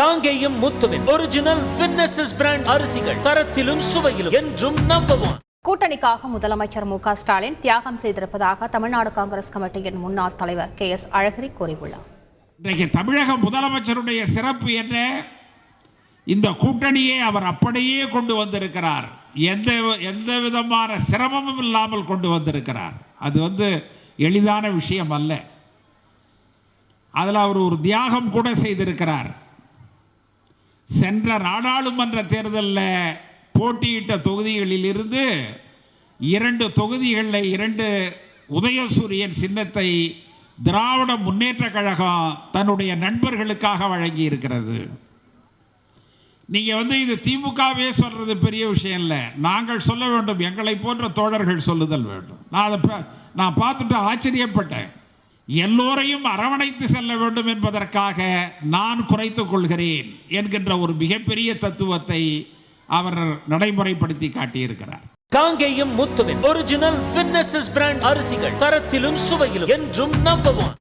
காங்கேயம் முத்துவின் original வின்னசஸ் brand அரிசிகள் தரத்திலும் சுவையிலும் என்றும் நம்பர் ஒன் கூட்டணிக்காக முதலமைச்சர் மு ஸ்டாலின் தியாகம் செய்திருப்பதாக தமிழ்நாடு காங்கிரஸ் கமிட்டியின் முன்னாள் தலைவர் கே எஸ் அழகிரி கூறியுள்ளார். இன்றைக்கு தமிழக முதலமைச்சருடைய சிறப்பு என்ன? இந்த கூட்டணியை அவர் அப்படியே கொண்டு வந்திருக்கிறார். எந்த எந்த விதமான சிரமமும் இல்லாமல் கொண்டு வந்திருக்கிறார். அது வந்து எளிதான விஷயம் அல்ல. அதில் அவர் ஒரு தியாகம் கூட செய்திருக்கிறார். சென்ற நாடாளுமன்ற தேர்தலில் போட்டியிட்ட தொகுதிகளில் இருந்து இரண்டு தொகுதிகளில் இரண்டு உதயசூரியன் சின்னத்தை திராவிட முன்னேற்ற கழகம் தன்னுடைய நண்பர்களுக்காக வழங்கி இருக்கிறது நீங்கள் வந்து இது திமுகவே சொல்கிறது பெரிய விஷயம் இல்லை. நாங்கள் சொல்ல வேண்டும் எங்களை போன்ற தோழர்கள் சொல்லுதல் வேண்டும். நான் அதை நான் பார்த்துட்டு ஆச்சரியப்பட்டேன். எல்லோரையும் அரவணைத்து செல்ல வேண்டும் என்பதற்காக நான் குறைத்து கொள்கிறேன் என்கின்ற ஒரு மிகப்பெரிய தத்துவத்தை அவர் நடைமுறைப்படுத்தி காட்டியிருக்கிறார். காங்கேயம் முத்துவின் ஒரிஜினல் வின்னசஸ் பிராண்ட் அரிசிகள் தரத்திலும் சுவையிலும் என்றும் நம்பவும்